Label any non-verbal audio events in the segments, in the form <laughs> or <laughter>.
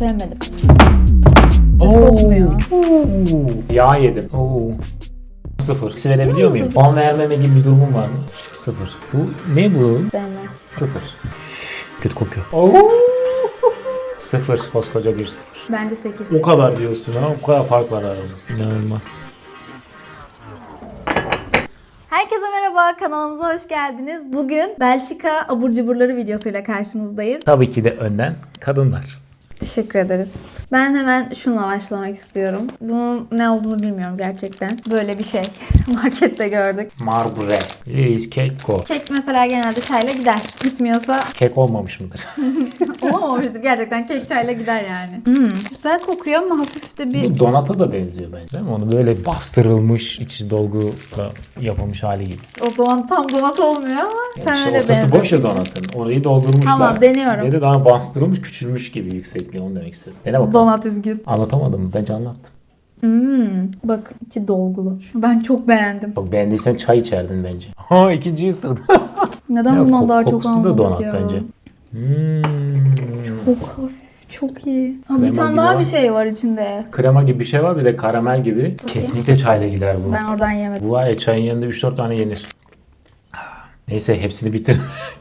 sevmedim. Kokmuyor. Oo, Yağ yedim. Oo. Sıfır. İkisi verebiliyor muyum? Puan vermeme gibi bir durumum var mı? Sıfır. Bu ne bu? Sevmem. Sıfır. Kötü kokuyor. Oo. Sıfır. Koskoca bir sıfır. Bence 8. O kadar diyorsun ha. O kadar fark var aramızda. İnanılmaz. Herkese merhaba, kanalımıza hoş geldiniz. Bugün Belçika abur cuburları videosuyla karşınızdayız. Tabii ki de önden kadınlar. Teşekkür ederiz. Ben hemen şununla başlamak istiyorum. Bunun ne olduğunu bilmiyorum gerçekten. Böyle bir şey. <laughs> Markette gördük. Marbre. Reis kek ko. Kek mesela genelde çayla gider. Gitmiyorsa <laughs> Kek olmamış mıdır? <laughs> olamamıştır. Gerçekten kek çayla gider yani. Hmm, güzel kokuyor ama hafif de bir... Bu donata da benziyor bence. Değil mi? Onu böyle bastırılmış, içi dolgu yapılmış hali gibi. O zaman tam donat olmuyor ama sen öyle ortası boş ya benziyorsun. donatın. Orayı doldurmuşlar. Tamam, deniyorum. De daha bastırılmış, küçülmüş gibi yüksekliği. Onu demek istedim. Dene bakalım. Donat üzgün. Anlatamadım? Bence anlattım. Hmm, bak içi dolgulu. Ben çok beğendim. Bak beğendiysen çay içerdin bence. <laughs> Ha ikinciyi ısırdı. Neden Ya, bundan kok- daha çok kokusu da almadık donat ya? bence. Hmm. Çok hafif, çok iyi. Ha, Krema bir tane daha var. bir şey var içinde. Krema gibi bir şey var bir de karamel gibi. Kesinlikle çayla gider bu. Ben oradan yemedim. Bu var ya çayın yanında 3-4 tane yenir. Neyse hepsini bitir. <laughs>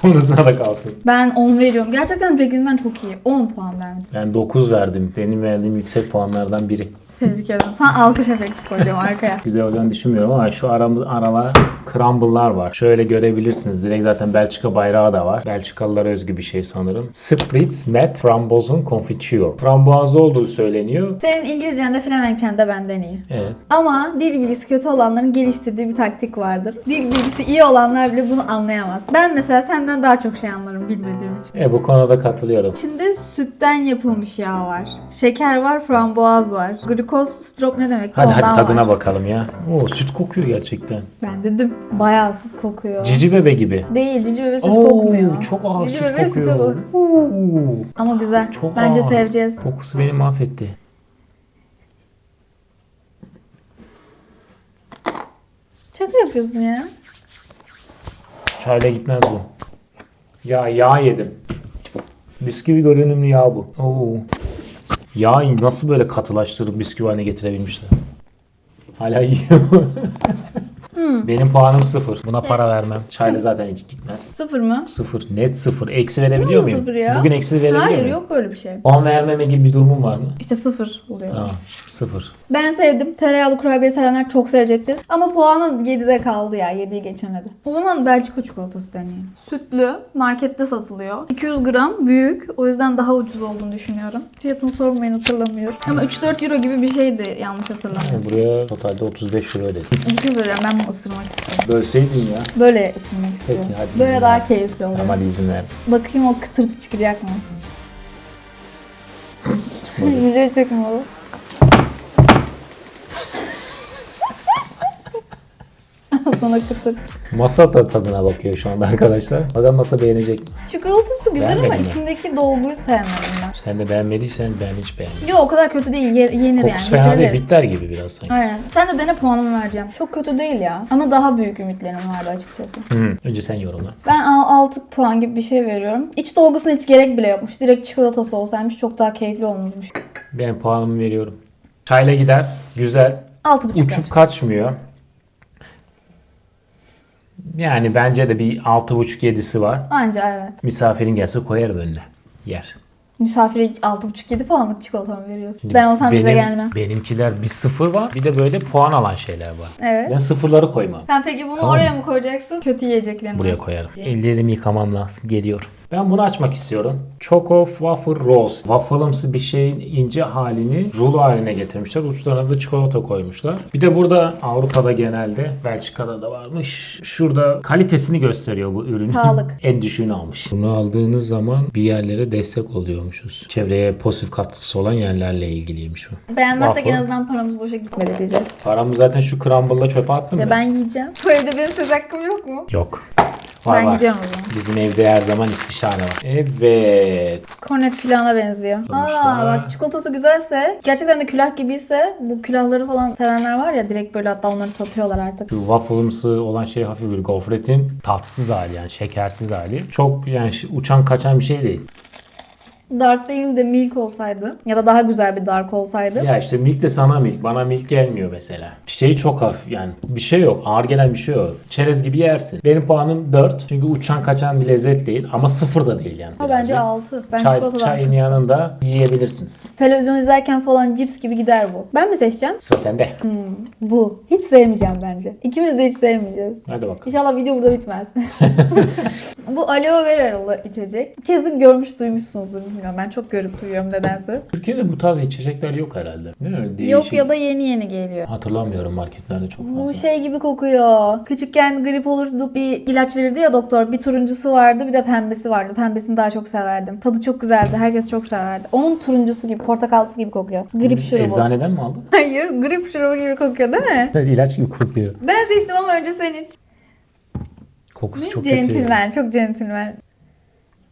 Sonrasına da kalsın. Ben 10 veriyorum. Gerçekten beklediğimden çok iyi. 10 puan verdim. Ben 9 verdim. Benim verdiğim yüksek puanlardan biri. Tebrik ederim. Sen alkış efekti koyacağım arkaya. Güzel olacağını düşünmüyorum ama şu aramız aralar crumble'lar var. Şöyle görebilirsiniz. Direkt zaten Belçika bayrağı da var. Belçikalılara özgü bir şey sanırım. Spritz Met Frambozen Confiture. Frambuazlı olduğu söyleniyor. Senin İngilizcen de Flemenkçen de benden iyi. Evet. Ama dil bilgisi kötü olanların geliştirdiği bir taktik vardır. Dil bilgisi iyi olanlar bile bunu anlayamaz. Ben mesela senden daha çok şey anlarım bilmediğim için. E, bu konuda katılıyorum. İçinde sütten yapılmış yağ var. Şeker var, frambuaz var. Glükoz strop ne demek? Hadi Ondan hadi tadına var. bakalım ya. Oo süt kokuyor gerçekten. Ben dedim bayağı süt kokuyor. Cici bebe gibi. Değil, cici bebe süt Oo, kokmuyor. çok ağır cici süt bebe sütü kokuyor. bu. Oo, Ama güzel. Çok Bence ağır. seveceğiz. Kokusu beni mahvetti. Şaka yapıyorsun ya. Çayla gitmez bu. Ya yağ yedim. Bisküvi görünümlü yağ bu. Oo. Yağı nasıl böyle katılaştırıp bisküvi haline getirebilmişler? Hala yiyor. <laughs> Benim puanım sıfır. Buna para vermem. Çayla zaten hiç gitmez. Sıfır mı? Sıfır. Net sıfır. Eksi verebiliyor Nasıl muyum? sıfır ya? Bugün eksi verebiliyor Hayır muyum? yok öyle bir şey. Puan vermeme gibi bir durumum var mı? İşte sıfır oluyor. Tamam. Sıfır. Ben sevdim. Tereyağlı kurabiye sevenler çok sevecektir. Ama puanı 7'de kaldı ya. 7'yi geçemedi. O zaman Belçika çikolatası deneyelim. Sütlü. Markette satılıyor. 200 gram. Büyük. O yüzden daha ucuz olduğunu düşünüyorum. Fiyatını sormayın hatırlamıyorum. Ama 3-4 euro gibi bir şeydi yanlış hatırlamıyorum. Buraya totalde 35 euro ödedim. Bir şey söyleyeceğim. Ben ısırmak istiyorum. Bölseydin ya. Böyle ısırmak istiyorum. hadi Böyle izin daha ver. keyifli olur. Ama izin ver. Bakayım o kıtırtı çıkacak mı? Çıkmadı. <laughs> Yiyecek mi <laughs> Sana kıtır. Masa da tadına bakıyor şu anda arkadaşlar. Bakalım masa beğenecek mi? Çikolatası güzel ama Beğenmedin mi? içindeki dolguyu sevmedim ben. Sen de beğenmediysen ben hiç beğenmedim. Yok o kadar kötü değil. Yer, yenir Kokusu yani. fena değil. Bitirilir. Bitter gibi biraz sanki. Aynen. Sen de dene puanımı vereceğim. Çok kötü değil ya. Ama daha büyük ümitlerim vardı açıkçası. Hı. Önce sen yorumla. Ben 6 puan gibi bir şey veriyorum. İç dolgusuna hiç gerek bile yokmuş. Direkt çikolatası olsaymış çok daha keyifli olurmuş. Ben puanımı veriyorum. Çayla gider. Güzel. 6,5 Uçup kaçmıyor. Yani bence de bir 6.5-7'si var. Anca evet. Misafirin gelse koyarım önüne. Yer. Misafire 6,5-7 puanlık çikolata mı veriyorsun? Şimdi ben olsam bize gelmem. Benimkiler bir sıfır var. Bir de böyle puan alan şeyler var. Evet. Ben sıfırları koymam. Sen peki bunu Tamam. oraya mı koyacaksın? Kötü yiyeceklerini. Buraya koyarım. Ellerimi yıkamam lazım. Geliyorum. Ben bunu açmak istiyorum. Choco Waffle Rolls. Waffle'ımsı bir şeyin ince halini rulo haline getirmişler. Uçlarına da çikolata koymuşlar. Bir de burada Avrupa'da genelde Belçika'da da varmış. Şurada kalitesini gösteriyor bu ürün. Sağlık. <laughs> en düşüğünü almış. Bunu aldığınız zaman bir yerlere destek oluyormuşuz. Çevreye pozitif katkısı olan yerlerle ilgiliymiş bu. Beğenmezsek Waffle. en azından paramız boşa gitmedi diyeceğiz. Paramı zaten şu crumble'la çöpe attım Ya ben. ben yiyeceğim. Bu evde benim söz hakkım yok mu? Yok. Var ben var. gidiyorum o zaman. Bizim evde her zaman istişare var. Evet. Kornet külahına benziyor. Aa Sonuçta- bak çikolatası güzelse, gerçekten de külah gibiyse bu külahları falan sevenler var ya direkt böyle hatta onları satıyorlar artık. Şu waffle'ımsı olan şey hafif bir gofretin tatsız hali yani şekersiz hali. Çok yani uçan kaçan bir şey değil. Dark değil de milk olsaydı ya da daha güzel bir dark olsaydı. Ya işte milk de sana milk. Bana milk gelmiyor mesela. Şey çok hafif yani. Bir şey yok. Ağır gelen bir şey yok. Çerez gibi yersin. Benim puanım 4. Çünkü uçan kaçan bir lezzet değil. Ama sıfır da değil yani. Ama bence birazcık. 6. Ben Çay, çikolatadan çayın kıstım. yanında yiyebilirsiniz. Televizyon izlerken falan cips gibi gider bu. Ben mi seçeceğim? Sıra sende. Hmm, bu. Hiç sevmeyeceğim bence. İkimiz de hiç sevmeyeceğiz. Hadi bakalım. İnşallah video burada bitmez. <laughs> bu aloe veralı içecek. Kesin görmüş duymuşsunuzdur bilmiyorum. Ben çok görüp duyuyorum nedense. Türkiye'de bu tarz içecekler yok herhalde. Değil mi? Değişik. Yok ya da yeni yeni geliyor. Hatırlamıyorum marketlerde çok fazla. Bu şey gibi kokuyor. Küçükken grip olurduk bir ilaç verirdi ya doktor. Bir turuncusu vardı bir de pembesi vardı. Pembesini daha çok severdim. Tadı çok güzeldi. Herkes çok severdi. Onun turuncusu gibi, portakalsı gibi kokuyor. Grip şurubu. Eczaneden mi aldın? Hayır, grip şurubu gibi kokuyor değil mi? Evet, ilaç gibi kokuyor. Ben seçtim ama önce sen iç. Kokusu çok kötü. Centilmen, çok centilmen.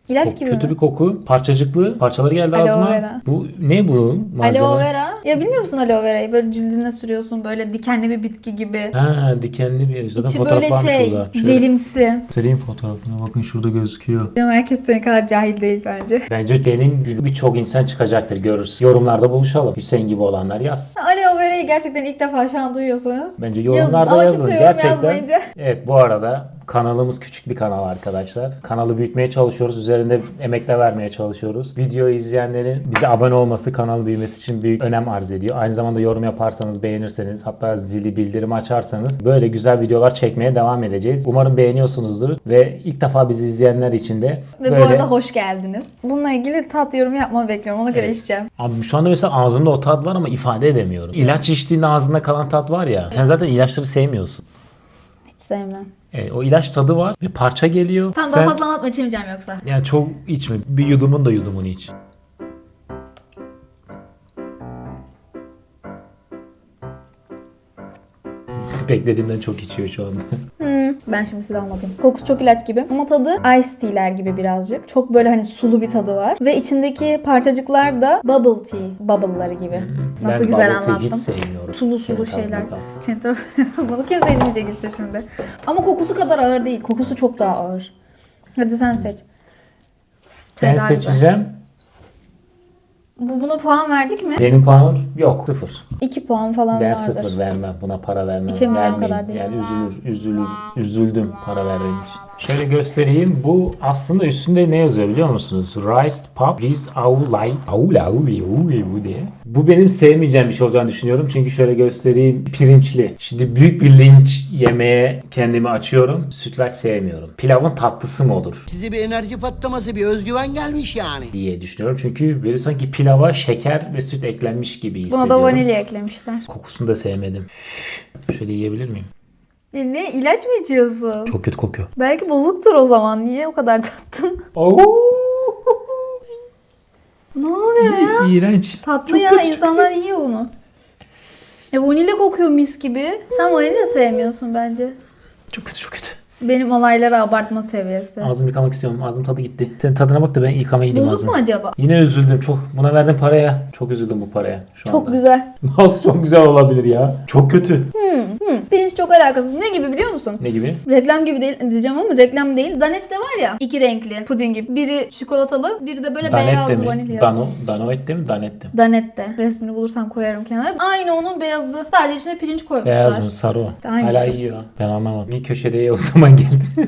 İlaç Çok gibi kötü mi? bir koku. Parçacıklı. Parçaları geldi Aloe ağzıma. vera. Bu ne bu malzeme? Aloe vera. Ya bilmiyor musun aloe verayı? Böyle cildine sürüyorsun böyle dikenli bir bitki gibi. Ha dikenli bir zaten İçi fotoğraf böyle varmış şey, burada. Şöyle jelimsi. Göstereyim fotoğrafını. Bakın şurada gözüküyor. Bilmiyorum, Herkes senin kadar cahil değil bence. Bence benim gibi birçok insan çıkacaktır görürüz. Yorumlarda buluşalım. Hüseyin gibi olanlar yaz. Aloe verayı gerçekten ilk defa şu an duyuyorsanız. Bence Yazın. yorumlarda Ama yazın. kimse yorum Gerçekten. yazmayınca. Evet bu arada kanalımız küçük bir kanal arkadaşlar. Kanalı büyütmeye çalışıyoruz. Üzerinde emekler vermeye çalışıyoruz. Video izleyenlerin bize abone olması kanal büyümesi için büyük önem arz ediyor. Aynı zamanda yorum yaparsanız, beğenirseniz, hatta zili bildirim açarsanız böyle güzel videolar çekmeye devam edeceğiz. Umarım beğeniyorsunuzdur ve ilk defa bizi izleyenler için de Ve böyle bu arada hoş geldiniz. Bununla ilgili tat yorum yapmanı bekliyorum. Ona göre Evet. içeceğim. Abi şu anda mesela ağzımda o tat var ama ifade edemiyorum. İlaç içtiğinde ağzında kalan tat var ya. Sen zaten ilaçları sevmiyorsun. Hiç sevmem. Evet, o ilaç tadı var ve parça geliyor. Tamam Sen- daha fazla anlatma içemeyeceğim yoksa. Yani çok içme. Bir yudumun da yudumunu iç. Beklediğimden çok içiyor şu anda. Hmm, ben şimdi size anlatayım. Kokusu çok ilaç gibi ama tadı ice tea'ler gibi birazcık. Çok böyle hani sulu bir tadı var. Ve içindeki parçacıklar da bubble tea bubble'ları gibi. Nasıl ben güzel anlattım. hiç sevmiyorum. Sulu Senin sulu tadına şeyler. Senin <laughs> Bunu kimse içmeyecek işte şimdi. Ama kokusu kadar ağır değil. Kokusu çok daha ağır. Hadi sen seç. Çay Ben güzel. seçeceğim. Bu, buna puan verdik mi? Benim puanım yok. Sıfır. 2 puan falan Ben vardır. sıfır vermem. Buna para vermem. İçemeyeceğim kadar değil. Yani üzülür, üzülür, üzüldüm para verdiğim için. Şöyle göstereyim. Bu aslında üstünde ne yazıyor biliyor musunuz? Rice Pop Riz Aulay. Aula auli auli bu diye. Bu benim sevmeyeceğim bir şey olacağını düşünüyorum. Çünkü şöyle göstereyim. Pirinçli. Şimdi büyük bir linç yemeğe kendimi açıyorum. Sütlaç sevmiyorum. Pilavın tatlısı mı olur? Size bir enerji patlaması, bir özgüven gelmiş yani. diye düşünüyorum. Çünkü böyle sanki pilava şeker ve süt eklenmiş gibi hissediyorum. Buna da vanilya eklemişler. Kokusunu da sevmedim. Şöyle yiyebilir miyim? E ne ilaç mı içiyorsun? Çok kötü kokuyor. Belki bozuktur o zaman. Niye o kadar tattın? Oo! ne oluyor ya? İğrenç. Tatlı Çok ya kötü, çok insanlar yiyor bunu. E vanilya kokuyor mis gibi. Sen vanilya sevmiyorsun bence. Çok kötü çok kötü. Benim olayları abartma seviyesi. Ağzımı yıkamak istiyorum. Ağzım tadı gitti. Sen tadına bak da ben yıkamaya gideyim Bozuk mu ağzımı. acaba? Yine üzüldüm çok. Buna verdim paraya. Çok üzüldüm bu paraya şu Çok anda. güzel. <laughs> Nasıl çok güzel olabilir ya? Çok kötü. Pirinç çok alakasız. Ne gibi biliyor musun? Ne gibi? Reklam gibi değil diyeceğim ama reklam değil. Danette var ya iki renkli puding gibi. Biri çikolatalı, biri de böyle Danette beyazlı mi? vanilya. Dano, Danoette mi? Danette? Danette. Resmini bulursam koyarım kenara. Aynı onun beyazlı. Sadece içine pirinç koymuşlar. Beyaz mı? Sarı o. Hangisi? Hala yiyor. Ben anlamadım. Bir köşede o zaman gel. <laughs>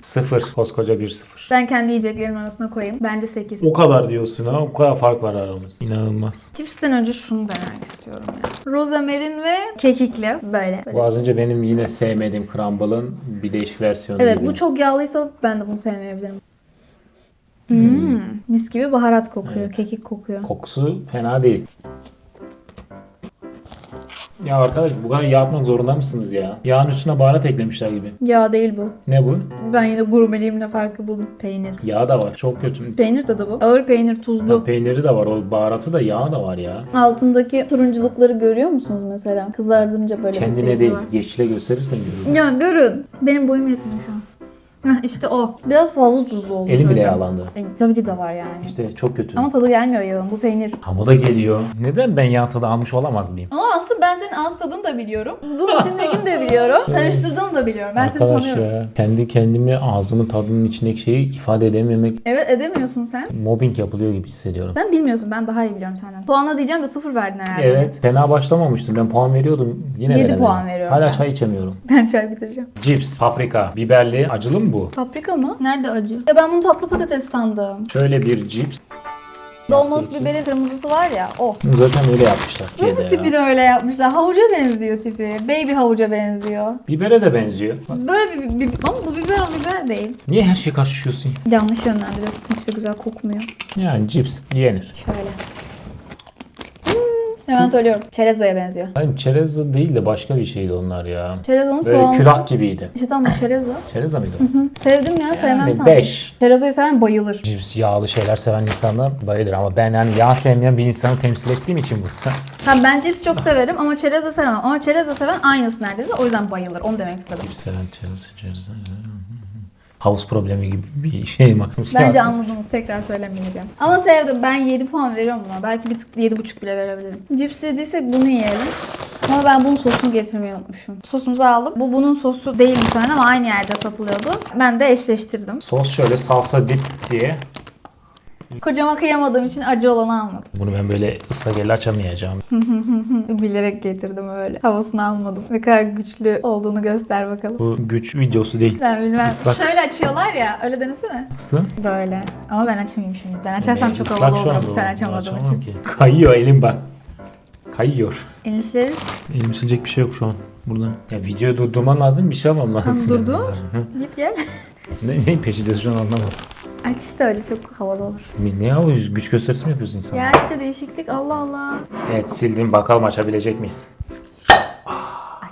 sıfır. Koskoca bir sıfır. Ben kendi yiyeceklerimin arasına koyayım. Bence 8. O kadar diyorsun ha. O kadar fark var aramızda. İnanılmaz. Cipsten önce şunu denemek istiyorum ya. Rozamerin ve kekikli. Böyle. Bu az önce benim yine sevmediğim crumble'ın bir değişik versiyonu Evet gibi. bu çok yağlıysa ben de bunu sevmeyebilirim. Hmm, mis gibi baharat kokuyor, Evet. kekik kokuyor. Kokusu fena değil. Ya arkadaş bu kadar yağ atmak zorunda mısınız ya? Yağın üstüne baharat eklemişler gibi. Yağ değil bu. Ne bu? Ben yine gurmeliğimle farkı buldum. Peynir. Yağ da var. Çok kötü. Peynir tadı bu. Ağır peynir, tuzlu. Peyniri de var. O baharatı da yağ da var ya. Altındaki turunculukları görüyor musunuz mesela? Kızardınca böyle Kendine değil. var. Yeşile gösterirsen görürüm. Ya görün. Benim boyum yetmiyor şu an. Heh, işte o. Biraz fazla tuzlu oldu. Elim bile yağlandı. E, tabii ki de var yani. İşte çok kötü. Ama tadı gelmiyor yağın. Bu peynir. Ama da geliyor. Neden ben yağ tadı almış olamaz mıyım? Ama aslında ben senin ağız tadını da biliyorum. Bunun içindekini de biliyorum. Karıştırdığını da biliyorum. Ben seni Arkadaş tanıyorum. ya kendi kendime ağzımın tadının içindeki şeyi ifade edememek Evet edemiyorsun sen. mobbing yapılıyor gibi hissediyorum. Sen bilmiyorsun. Ben daha iyi biliyorum senden. Puanla diyeceğim de sıfır verdin herhalde. Evet. Fena başlamamıştım. Ben puan veriyordum. Yine Yedi veremedim. puan veriyorum Hala ben. çay içemiyorum. Ben çay bitireceğim. Cips, paprika, biberli. Acılı mı bu? Paprika mı? Nerede acı? Ya ben bunu tatlı patates sandım. Şöyle bir cips. Dolmalık biberin kırmızısı var ya o. Zaten öyle yapmışlar. Nasıl tipi ya. de öyle yapmışlar? Havuca benziyor tipi. Baby havuca benziyor. Bibere de benziyor. Bak, Böyle bir, bir ama bu biber o biber değil. Niye her şeyi karıştırıyorsun? Yanlış yönlendiriyorsun. Hiç de güzel kokmuyor. Yani cips yenir. Şöyle. Hemen söylüyorum. Çerezaya benziyor. Hani çerez değil de başka bir şeydi onlar ya. Çerezanın Böyle soğanlısı. külah gibiydi. İşte tamam <clears throat> çereza. Çerez miydi o? Hı, Sevdim ya sevmem Yani sandım. 5. Çerezayı seven bayılır. Cips, yağlı şeyler seven insanlar bayılır ama ben yani yağ sevmeyen bir insanı temsil ettiğim için bu. Ha, ben cips çok severim ama çereza sevmem. Ama çereza seven aynısı neredeyse. O yüzden bayılır. Onu demek istedim. Cips seven çerez, çerez. Havuz problemi gibi bir şey mi? Bence anladınız. Tekrar söylemeyeceğim. Ama sevdim. Ben 7 puan veriyorum buna. Belki bir tık 7,5 bile verebilirim. Cips yediysek bunu yiyelim. Ama ben bunun sosunu getirmeyi unutmuşum. Sosumuzu aldım. Bu bunun sosu değil muhtemelen ama aynı yerde satılıyordu. Ben de eşleştirdim. Sos şöyle salsa dip diye. Kocama kıyamadığım için acı olanı almadım. Bunu ben böyle ıslagelle açamayacağım. <laughs> Bilerek getirdim öyle. Havasını almadım. Ne kadar güçlü olduğunu göster bakalım. Bu güç videosu değil. Ben bilmem. Islak. Şöyle açıyorlar ya. Öyle denesene. Nasıl? Böyle. Ama ben açamayayım şimdi. Ben açarsam Ne, çok ıslak havalı şu olurum anda sen açamadığın Açamam için. ki. Kayıyor elim bak. Kayıyor. Elini sileririz. Elim silecek bir şey yok şu an burada. Ya videoyu durdurman lazım bir şey yapmam lazım. Tamam, durdur. <laughs> Git gel. ne, ne peşindesin şu an anlamadım. Aç işte öyle çok havalı olur. Ne ya o güç gösterisi mi yapıyorsun sen? Ya işte değişiklik Allah Allah. Evet sildim bakalım açabilecek miyiz?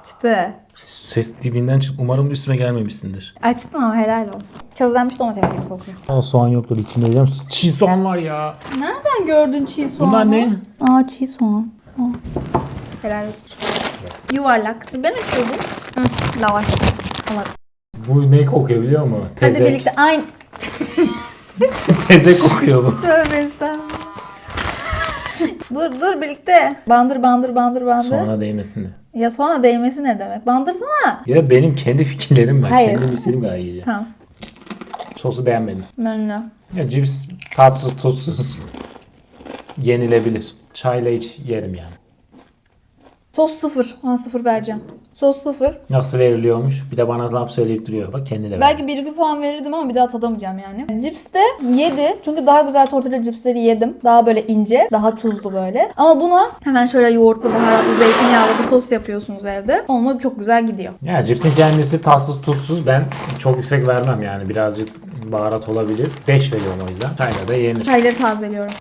Açtı. Ses dibinden çık. Umarım üstüme gelmemişsindir. Açtın ama helal olsun. Közlenmiş domates gibi kokuyor. Aa, soğan yoktur içinde biliyor musun? Çiğ soğan var ya. Nereden gördün çiğ soğanı? Bunlar ne? Aa çiğ soğan. Aa. Helal olsun. Yuvarlak. Ben açıyordum. Hı, lavaş. Allah. Bu ne kokuyor biliyor musun? Hadi Tezek. birlikte aynı. <laughs> Tezek kokuyor bu. Tövbe estağfurullah. dur dur birlikte. Bandır bandır bandır bandır. Soğana değmesin de. Ya soğana değmesi ne demek? Bandırsana. Ya benim kendi fikirlerim var. Hayır. Kendim istediğim kadar yiyeceğim. Tamam. Sosu beğenmedim. Menü. Ya cips tatsız tuzsuz. Yenilebilir. Çayla iç yerim yani. Sos sıfır. Ona sıfır vereceğim. Sos sıfır. Nasıl veriliyormuş? Bir de bana laf söyleyip duruyor. Bak kendi de ver. Belki bir iki puan verirdim ama bir daha tadamayacağım yani. Cips de 7. Çünkü daha güzel tortilla cipsleri yedim. Daha böyle ince, daha tuzlu böyle. Ama buna hemen şöyle yoğurtlu, baharatlı, zeytinyağlı bir sos yapıyorsunuz evde. Onunla çok güzel gidiyor. Ya cipsin kendisi tatsız tuzsuz. Ben çok yüksek vermem yani. Birazcık baharat olabilir. 5 veriyorum o yüzden. Çayla da yenir. Çayları tazeliyorum.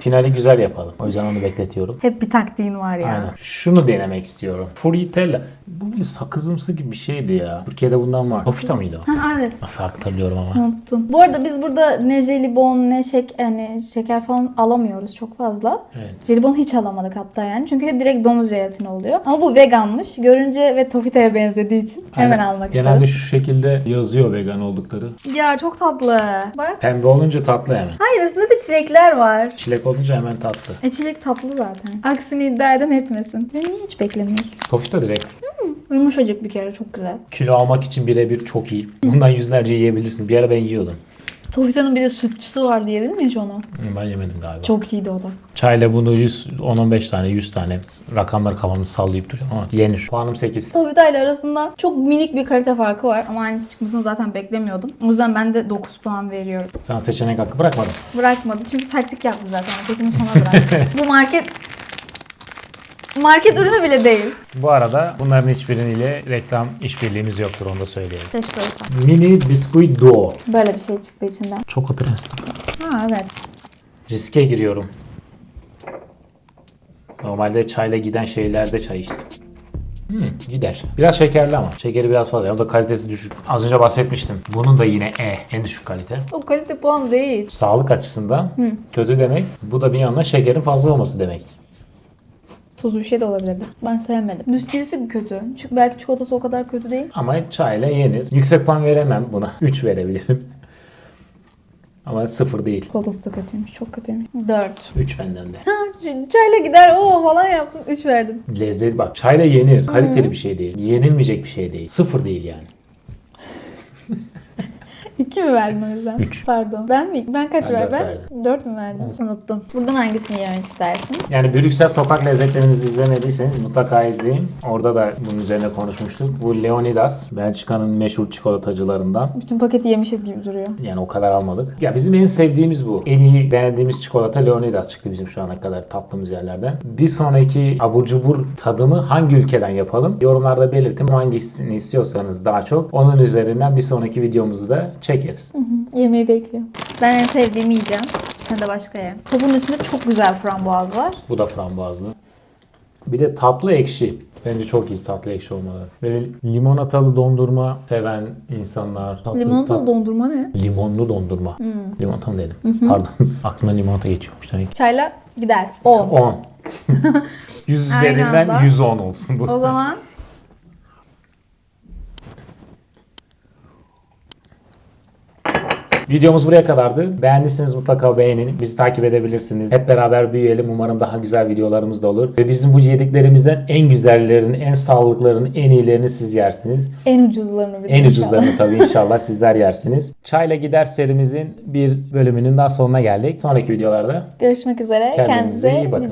Finali güzel yapalım. O yüzden onu bekletiyorum. Hep bir taktiğin var ya. Aynen. Şunu denemek istiyorum. Fruitella. Bu bir sakızımsı gibi bir şeydi ya. Türkiye'de bundan var. Tofita mıydı o? Ha evet. Nasıl hatırlıyorum ama. Unuttum. Bu arada biz burada ne jelibon ne şek yani şeker falan alamıyoruz çok fazla. Evet. Jelibon hiç alamadık hatta yani. Çünkü direkt domuz jelatini oluyor. Ama bu veganmış. Görünce ve tofitaya benzediği için hemen Aynen. almak Genelde istedim. şu şekilde yazıyor vegan oldukları. Ya çok tatlı. Bak. Pembe olunca tatlı hemen. Hayır üstünde de çilekler var. Çilek olunca hemen tatlı. E çilek tatlı zaten. Aksini iddia eden etmesin. Beni niye hiç beklemiyorsun? Tofita direkt. Yumuşacık bir kere çok güzel. Kilo almak için birebir çok iyi. Bundan yüzlerce yiyebilirsin. Bir ara ben yiyordum. Tofitanın bir de sütçüsü vardı yedin mi hiç onu? Hı, Ben yemedim galiba. Çok iyiydi o da. Çayla bunu 100, 10-15 tane, 100 tane rakamları kafamda sallayıp duruyor ama yenir. Puanım 8. Tofita ile arasında çok minik bir kalite farkı var ama aynısı çıkmasını zaten beklemiyordum. O yüzden ben de 9 puan veriyorum. Sana seçenek hakkı bırakmadım. Bırakmadı çünkü taktik yaptı zaten. Ötekini sona bıraktı. <laughs> Bu market market ürünü bile değil. Bu arada bunların hiçbiriyle reklam işbirliğimiz yoktur onu da söyleyelim. Keşke olsa. Mini Biscuit Duo. Böyle bir şey çıktı içinden. Çok prensip. Ha evet. Riske giriyorum. Normalde çayla giden şeylerde çay içtim. Hmm, gider. Biraz şekerli ama. Şekeri biraz fazla. O da kalitesi düşük. Az önce bahsetmiştim. Bunun da yine E. En düşük kalite. O kalite puan değil. Sağlık açısından kötü demek. Bu da bir yandan şekerin fazla olması demek. Tuzlu bir şey de olabilirdi. Ben sevmedim. Bisküvisi kötü. Çünkü belki çikolatası o kadar kötü değil. Ama çayla yenir. Yüksek puan veremem buna. <laughs> 3 verebilirim. Ama 0 değil. Çikolatası da kötüymüş. Çok kötüymüş. 4. 3 benden de. Çayla gider o falan yaptım. 3 verdim. Lezzet bak. Çayla yenir. Kaliteli bir şey değil. Yenilmeyecek bir şey değil. 0 değil yani. 2 mi verdin o yüzden? Üç. Pardon. Ben mi? Ben kaç Ben ver dört ben? verdim. 4 mü verdim? Unuttum. Buradan hangisini yemek istersin? Yani Brüksel sokak lezzetlerimizi izlemediyseniz mutlaka izleyin. Orada da bunun üzerine konuşmuştuk. Bu Leonidas, Belçika'nın meşhur çikolatacılarından. Bütün paketi yemişiz gibi duruyor. Yani o kadar almadık. Ya bizim en sevdiğimiz bu. En iyi beğendiğimiz çikolata Leonidas çıktı bizim şu ana kadar tattığımız yerlerden. Bir sonraki abur cubur tadımı hangi ülkeden yapalım? Yorumlarda belirtin hangisini istiyorsanız daha çok. Onun üzerinden bir sonraki videomuzu da çekeriz. Yemeği bekliyorum. Ben en sevdiğimi yiyeceğim. Sen de başka ye. Kabın içinde çok güzel frambuaz var. Bu da frambuazlı. Bir de tatlı ekşi. Bence çok iyi tatlı ekşi olmalı. Böyle limonatalı dondurma seven insanlar. Tatlı, Limonatalı tat- dondurma ne? Limonlu dondurma. Limonata mı dedim? Pardon. <laughs> Aklıma limonata geçiyormuş. demek. Çayla gider. 10. 10. 100 Aynı üzerinden anda. 110 olsun bu. O zaman Videomuz buraya kadardı. Beğendiyseniz mutlaka beğenin. Bizi takip edebilirsiniz. Hep beraber büyüyelim. Umarım daha güzel videolarımız da olur. Ve bizim bu yediklerimizden en güzellerini, en sağlıklarını, en iyilerini siz yersiniz. en ucuzlarını bir En inşallah. ucuzlarını tabii <laughs> inşallah sizler yersiniz. Çayla Gider serimizin bir bölümünün daha sonuna geldik. Sonraki videolarda Görüşmek üzere. Kendinize Kendinize iyi bakın.